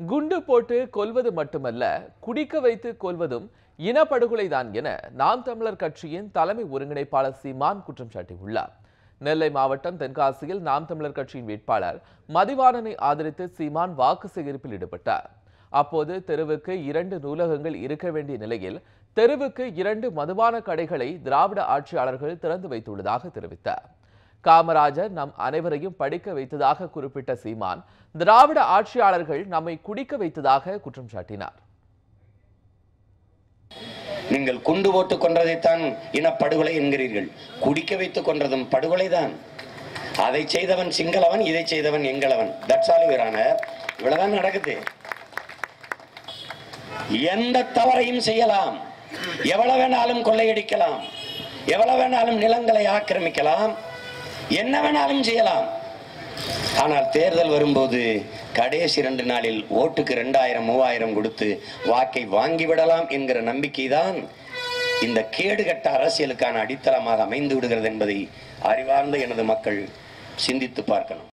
குண்டு போட்டு கொல்வது மட்டுமல்ல குடிக்க வைத்து கொல்வதும் இனப்படுகொலைதான் என நாம் தமிழர் கட்சியின் தலைமை ஒருங்கிணைப்பாளர் சீமான் குற்றம் சாட்டியுள்ளார். நெல்லை மாவட்டம் தென்காசியில் நாம் தமிழர் கட்சியின் வேட்பாளர் மதிவாணனை ஆதரித்து சீமான் வாக்கு சேகரிப்பில் ஈடுபட்டார். அப்போது தெருவுக்கு இரண்டு நூலகங்கள் இருக்க வேண்டிய நிலையில் தெருவுக்கு இரண்டு மதுபான கடைகளை திராவிட ஆட்சியாளர்கள் திறந்து வைத்துள்ளதாக தெரிவித்தார். காமராஜர் நம் அனைவரையும் படிக்க வைத்ததாக குறிப்பிட்ட சீமான் திராவிட ஆட்சியாளர்கள் நம்மை குடிக்க வைத்ததாக குற்றம் சாட்டினார். நீங்கள் குண்டு போட்டு கொன்றதைத்தான் இனப்படுகொலை என்கிறீர்கள். குடிக்க வைத்து கொன்றதும் படுகொலைதான். அதை செய்தவன் சிங்களவன் இதை செய்தவன் எங்களவன். தட்சாலி இவ்வளவுதான் நடக்குது. எந்த தவறையும் செய்யலாம். எவ்வளவு வேணாலும் கொள்ளையடிக்கலாம். எவ்வளவு வேணாலும் நிலங்களை ஆக்கிரமிக்கலாம். என்ன வேணாலும் செய்யலாம். ஆனால் தேர்தல் வரும்போது கடைசி ரெண்டு நாளில் ஓட்டுக்கு ரெண்டாயிரம் மூவாயிரம் கொடுத்து வாக்கை வாங்கிவிடலாம் என்கிற நம்பிக்கைதான் இந்த கேடுகட்ட அரசியலுக்கான அடித்தளமாக அமைந்து விடுகிறது என்பதை அறிவார்ந்த எனது மக்கள் சிந்தித்து பார்க்கணும்.